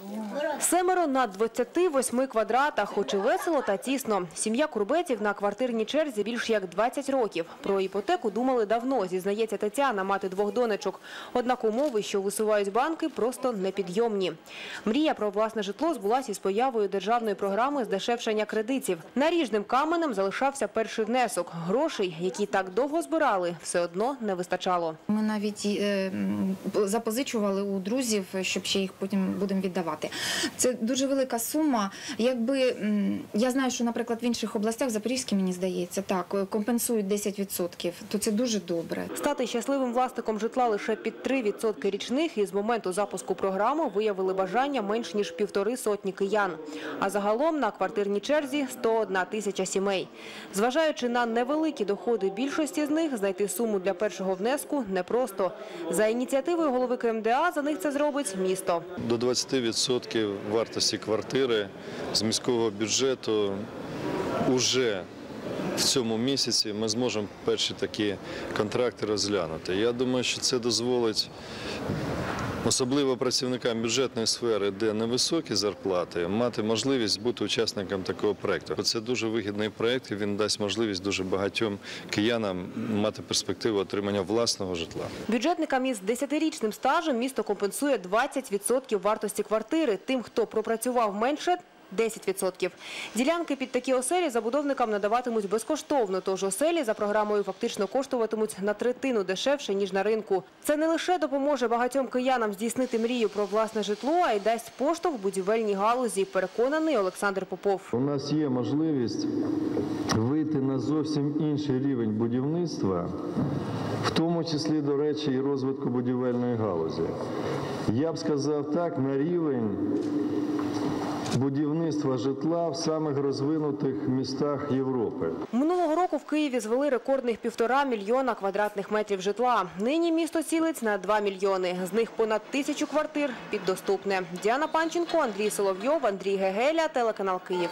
아, 그럼. Семеро на 28 квадратах, хоч і весело та тісно. Сім'я Курбетів на квартирній черзі більш як 20 років. Про іпотеку думали давно, зізнається Тетяна, мати двох донечок. Однак умови, що висувають банки, просто непідйомні. Мрія про власне житло збулася із появою державної програми здешевшення кредитів. Наріжним каменем залишався перший внесок. Грошей, які так довго збирали, все одно не вистачало. Ми навіть е, запозичували у друзів, щоб ще їх потім будемо віддавати. Це дуже велика сума. Якби я знаю, що, наприклад, в інших областях, в Запорізькій, мені здається, так е, компенсують 10%, то це дуже добре. Стати щасливим власником житла лише під 3% річних і з моменту запуску програми виявили бажання менш ніж півтори сотні киян. А загалом на квартирній черзі 101 тисяча сімей. Зважаючи на невеликі доходи більшості з них, знайти суму для першого внеску непросто. За ініціативою голови КМДА за них це зробить місто. До 20% вартості квартири з міського бюджету уже в цьому місяці ми зможемо перші такі контракти розглянути. Я думаю, що це дозволить. Особливо працівникам бюджетної сфери, де невисокі зарплати, мати можливість бути учасником такого проєкту. Це дуже вигідний проєкт, і він дасть можливість дуже багатьом киянам мати перспективу отримання власного житла. Бюджетникам із 10-річним стажем місто компенсує 20% вартості квартири. Тим, хто пропрацював менше – 10%. Ділянки під такі оселі забудовникам надаватимуть безкоштовно, тож оселі за програмою фактично коштуватимуть на третину дешевше, ніж на ринку. Це не лише допоможе багатьом киянам здійснити мрію про власне житло, а й дасть поштовх будівельній галузі, переконаний Олександр Попов. У нас є можливість вийти на зовсім інший рівень будівництва, в тому числі, до речі, і розвитку будівельної галузі. Я б сказав так, на рівень будівництва житла в самих розвинутих містах Європи. Минулого року в Києві звели рекордних півтора мільйона квадратних метрів житла. Нині місто цілить на 2 мільйони. З них понад тисячу квартир під доступне. Діана Панченко, Андрій Соловйов, Андрій Гегеля, телеканал Київ.